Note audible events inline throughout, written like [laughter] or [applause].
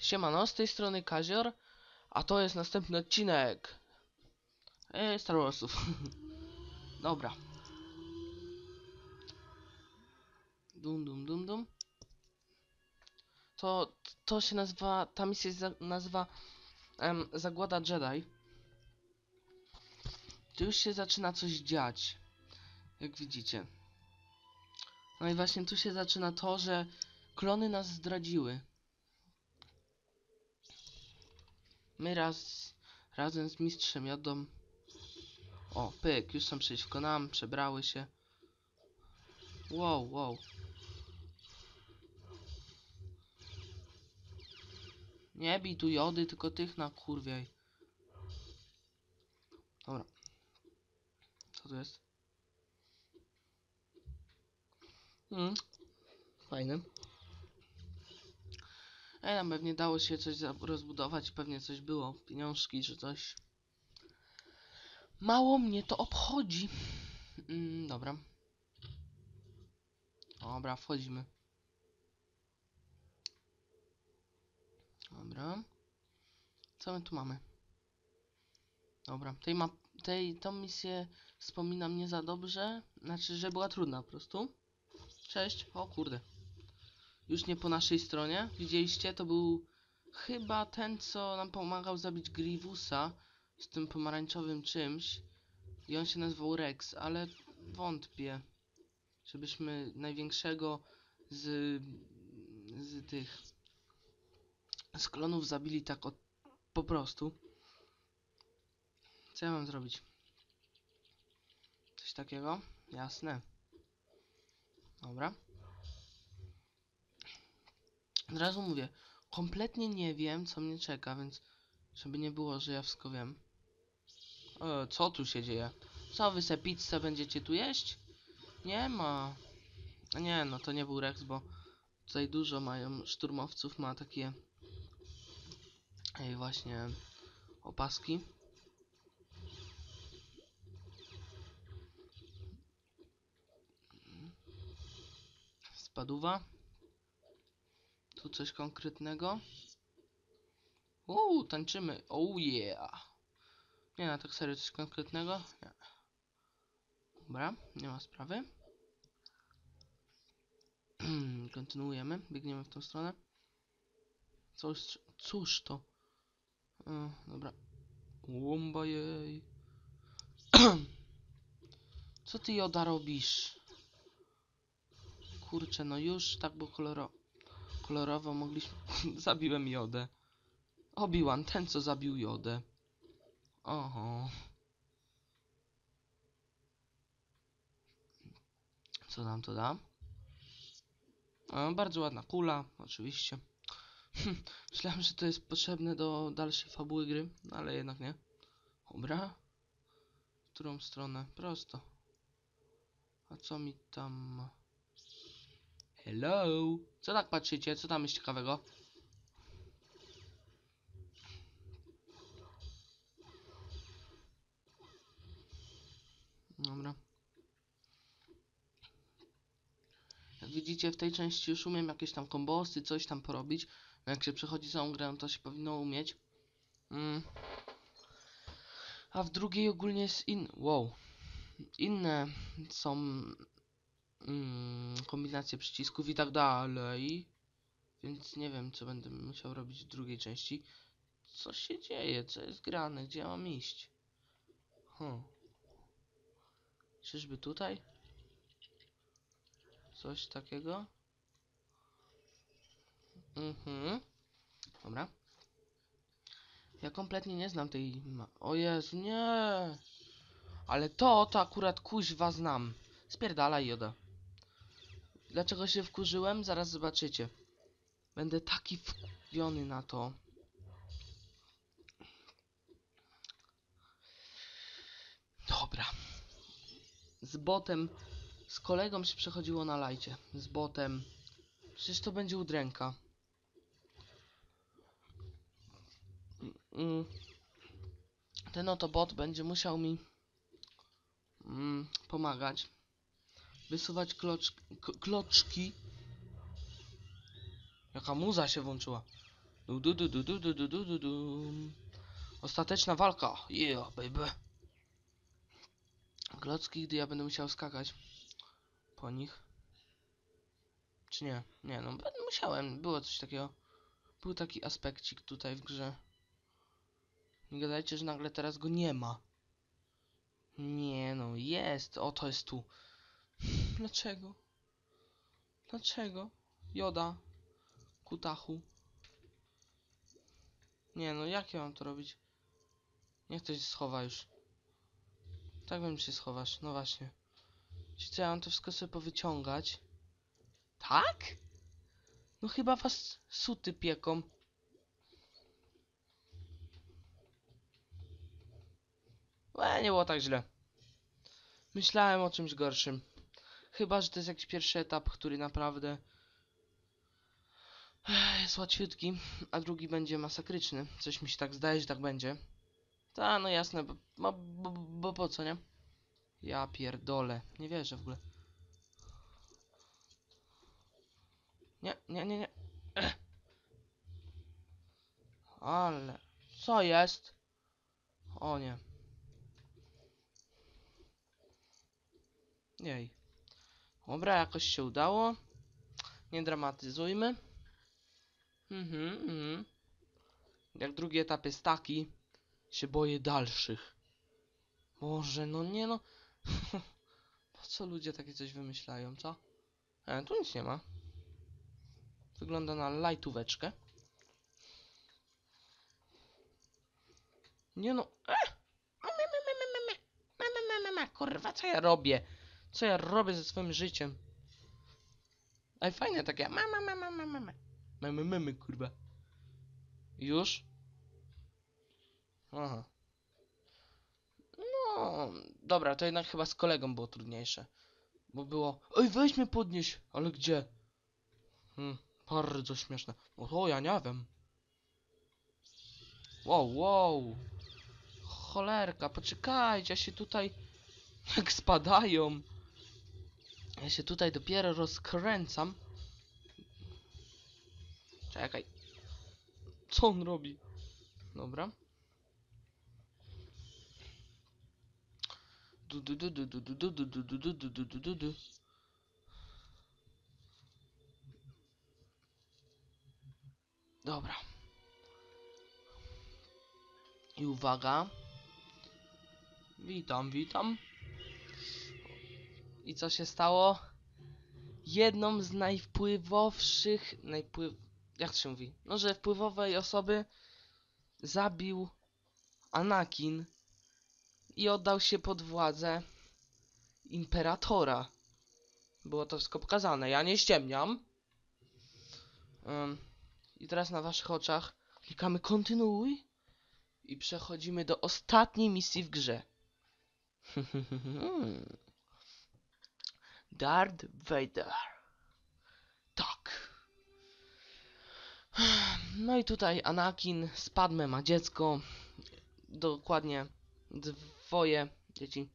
Siemano, z tej strony Kazior, a to jest następny odcinek e, Star Warsów. [laughs] Dobra. Dum dum dum dum. To, to się nazywa, ta misja za, nazywa em, Zagłada Jedi. Tu już się zaczyna coś dziać, jak widzicie. No i właśnie tu się zaczyna to, że klony nas zdradziły. My raz, razem z mistrzem Jodą. O, pyk, już są przeciwko nam, przebrały się. Wow, wow. Nie bij tu Jody, tylko tych na kurwiej. Dobra. Co tu jest? Mm. Fajne. Ej, tam pewnie dało się coś rozbudować, pewnie coś było, pieniążki czy coś. Mało mnie to obchodzi. Mm, dobra. Dobra, wchodzimy. Dobra. Co my tu mamy? Dobra, tej ma tej tą misję wspominam nie za dobrze, znaczy, że była trudna po prostu. Cześć. O kurde. Już nie po naszej stronie. Widzieliście? To był chyba ten, co nam pomagał zabić Grievousa z tym pomarańczowym czymś. I on się nazywał Rex, ale wątpię, żebyśmy największego z, z tych z klonów zabili tak od, po prostu. Co ja mam zrobić? Coś takiego? Jasne. Dobra. Od razu mówię, kompletnie nie wiem, co mnie czeka, więc żeby nie było, że ja wszystko wiem. E, co tu się dzieje? Co, wy se pizzę będziecie tu jeść? Nie ma. Nie, no to nie był Rex, bo tutaj dużo mają szturmowców, ma takie ej, właśnie opaski. Spaduwa. Tu coś konkretnego. Uuu, tańczymy. Oh yeah. Nie, na tak serio coś konkretnego? Nie. Dobra, nie ma sprawy. [clears throat] Kontynuujemy, biegniemy w tą stronę. Coś, cóż to? E, dobra. Łomba jej. [clears throat] Co ty Joda robisz? Kurczę, no już tak było koloro kolorowo mogliśmy... [laughs] Zabiłem Jodę. Obi-Wan, ten co zabił Jodę. Oho. Co nam to da? O, bardzo ładna kula, oczywiście. Myślałem, że to jest potrzebne do dalszej fabuły gry, ale jednak nie. Dobra. W którą stronę? Prosto. A co mi tam... Hello? Co tak patrzycie? Co tam jest ciekawego? Dobra. Jak widzicie, w tej części już umiem jakieś tam kombosy, coś tam porobić. No jak się przechodzi całą grę, to się powinno umieć. Mm. A w drugiej ogólnie jest in... Wow. Inne są mm, kombinacje przycisków i tak dalej. Więc nie wiem, co będę musiał robić w drugiej części. Co się dzieje? Co jest grane? Gdzie ja mam iść? Huh. Czyżby tutaj? Coś takiego? Mhm. Dobra. Ja kompletnie nie znam tej O Jezu, nie! Ale to, to akurat kuźwa znam. Spierdalaj, Joda. Dlaczego się wkurzyłem? Zaraz zobaczycie. Będę taki wkurwiony na to. Dobra. Z botem, z kolegą się przechodziło na lajcie. Z botem. Przecież to będzie udręka. Mm. Ten oto bot będzie musiał mi mm, pomagać. Wysuwać klocz, kloczki. Jaka muza się włączyła. Du, du, du, du, du, du, du, du, du. Ostateczna walka. Yeah, baby. Klocki, gdy ja będę musiał skakać po nich. Czy nie? Nie, no musiałem. Było coś takiego. Był taki aspekcik tutaj w grze. Nie gadajcie, że nagle teraz go nie ma. Nie no, jest. O, to jest tu. Dlaczego? Dlaczego? Joda. Kutachu. Nie no, jak ja mam to robić? Niech to się schowa już. Tak wiem, się schowasz. No właśnie. Czy co, ja mam to wszystko sobie powyciągać? Tak? No chyba was suty pieką. E, nie było tak źle. Myślałem o czymś gorszym. Chyba, że to jest jakiś pierwszy etap, który naprawdę jest łatwiutki, a drugi będzie masakryczny. Coś mi się tak zdaje, że tak będzie. Ta, no jasne, bo, bo, bo, bo po co, nie? Ja pierdolę, nie wierzę w ogóle. Nie, nie, nie, nie. Ech. Ale, co jest? O nie. Jej. Dobra, jakoś się udało. Nie dramatyzujmy. Mhm, mhm. Jak drugi etap jest taki, się boję dalszych. Może, no nie no. po co ludzie takie coś wymyślają, co? E, tu nic nie ma. Wygląda na lajtóweczkę. Nie no. E! Kurwa, co ja robię? Co ja robię ze swoim życiem? Ej, fajne takie. Mama, mama, mama, mama. Mamy, mamy, kurwa. Już? Aha. No, dobra, to jednak chyba z kolegą było trudniejsze. Bo było, ej, weź mnie podnieś, ale gdzie? Hmm, bardzo śmieszne. O, to ja nie wiem. Wow, wow. Cholerka, poczekajcie, ja się tutaj... Jak [laughs] spadają. Ja się tutaj dopiero rozkręcam. Czekaj. Co on robi? Dobra. Dobra. I uwaga. Witam, witam. I co się stało? Jedną z najwpływowszych, najpływ... jak to się mówi? No, że wpływowej osoby zabił Anakin i oddał się pod władzę imperatora. Było to wszystko pokazane, ja nie ściemniam. Ym, I teraz na waszych oczach klikamy kontynuuj i przechodzimy do ostatniej misji w grze. [laughs] Darth Vader. Tak. No i tutaj Anakin z Padmé ma dziecko. Dokładnie dwoje dzieci.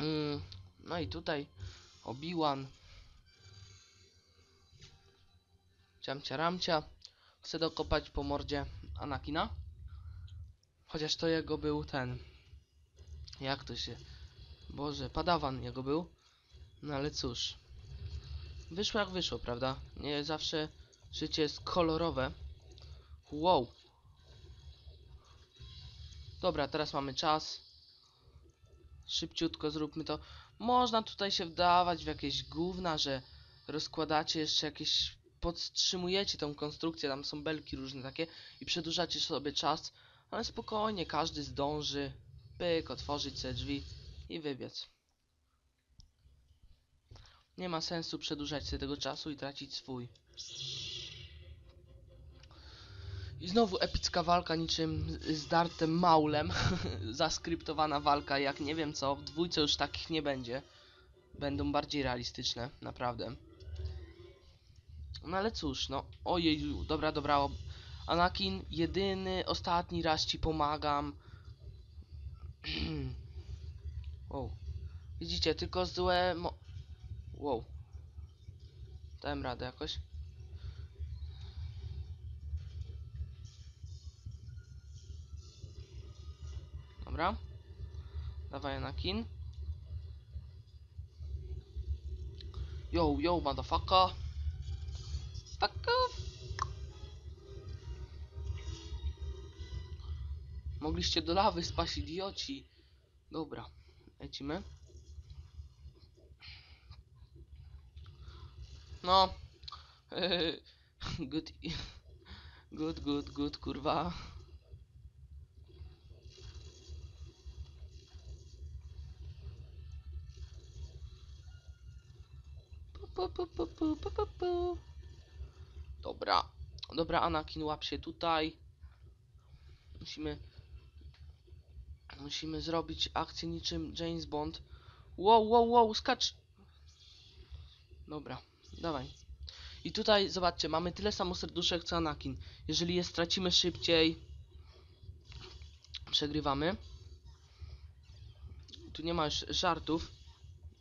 Mm, No i tutaj Obi-Wan. Ciamcia ramcia. Chce dokopać po mordzie Anakina. Chociaż to jego był ten. Jak to się. Boże, padawan jego był. No ale cóż. Wyszło jak wyszło, prawda? Nie zawsze życie jest kolorowe. Wow. Dobra, teraz mamy czas. Szybciutko zróbmy to. Można tutaj się wdawać w jakieś gówna, że rozkładacie jeszcze jakieś. Podtrzymujecie tą konstrukcję, tam są belki różne takie i przedłużacie sobie czas. Ale spokojnie, każdy zdąży. Pyk, otworzyć sobie drzwi i wybiec. Nie ma sensu przedłużać sobie tego czasu i tracić swój. I znowu epicka walka niczym z Dartem Maulem. [laughs] Zaskryptowana walka jak nie wiem co. W dwójce już takich nie będzie. Będą bardziej realistyczne, naprawdę. No ale cóż, no. Ojej, dobra, dobra. Anakin, jedyny, ostatni raz ci pomagam. [clears throat] wow. Widzicie, tylko złe mo... Wow. Dałem radę jakoś. Dobra. Dawaj na kin. Yo, yo, motherfucker. Fucker. Mogliście do lawy spaść, idioci. Dobra, lecimy. No. [laughs] Good. Good, good, good, kurwa. Dobra. Dobra, Anakin, łap się tutaj. Musimy... Musimy zrobić akcję niczym James Bond. Wow, wow, wow, skacz! Dobra, dawaj. I tutaj, zobaczcie, mamy tyle samo serduszek co Anakin. Jeżeli je stracimy szybciej, przegrywamy. Tu nie ma już żartów.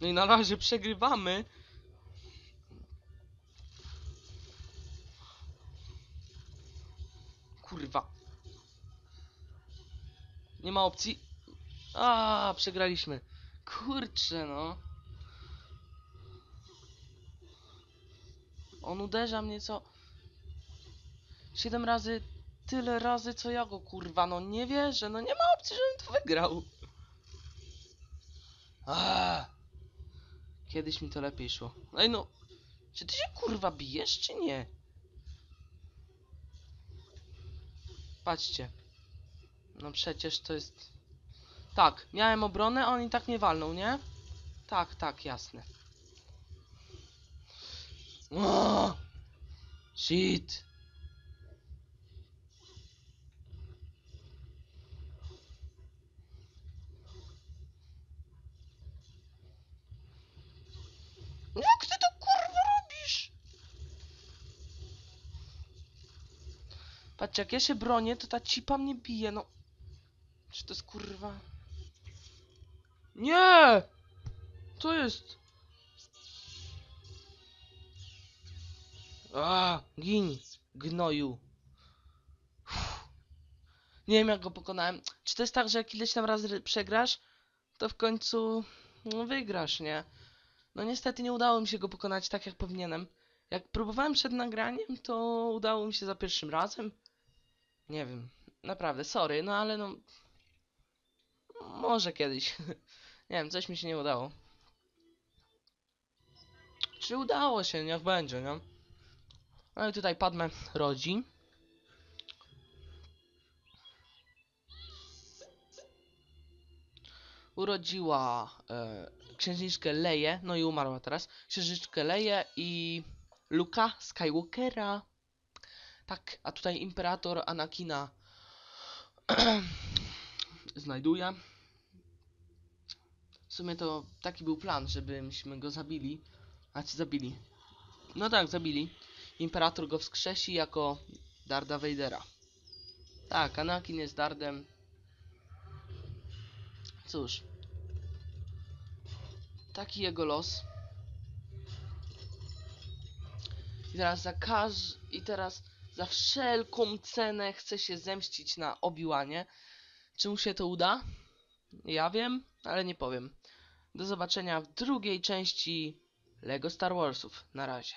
No i na razie przegrywamy. Kurwa. Nie ma opcji. A, przegraliśmy. Kurczę, no. On uderza mnie co... Siedem razy tyle razy co ja go kurwa, no nie wierzę, no nie ma opcji, żebym to wygrał. Aaaa. Kiedyś mi to lepiej szło. Ej no, czy ty się kurwa bijesz, czy nie? Patrzcie. No przecież to jest... Tak, miałem obronę, a on i tak nie walnął, nie? Tak, tak, jasne. O! Shit. Jak ty to kurwa robisz? Patrz, jak ja się bronię, to ta cipa mnie bije, no. Czy to jest kurwa? Nie! Co jest? A, gin, gnoju. Nie wiem jak go pokonałem. Czy to jest tak, że jak ileś tam razy przegrasz, to w końcu no, wygrasz, nie? No niestety nie udało mi się go pokonać tak jak powinienem. Jak próbowałem przed nagraniem, to udało mi się za pierwszym razem. Nie wiem, naprawdę, sorry, no ale no... Może kiedyś. [laughs] nie wiem, coś mi się nie udało. Czy udało się, niech będzie, nie? No i tutaj Padme rodzi. Urodziła e, księżniczkę Leję, no i umarła teraz. Księżniczkę Leję i Luka Skywalkera. Tak, a tutaj imperator Anakina [clears throat] znajduje. Sumie to taki był plan, żebyśmy go zabili. A ci zabili. No tak, zabili. Imperator go wskrzesi jako Darda Vadera. Tak, Anakin jest Dardem. Cóż. Taki jego los. I teraz za każ... I teraz za wszelką cenę chce się zemścić na Obi-Wanie. Czy mu się to uda? Ja wiem, ale nie powiem. Do zobaczenia w drugiej części Lego Star Warsów. Na razie.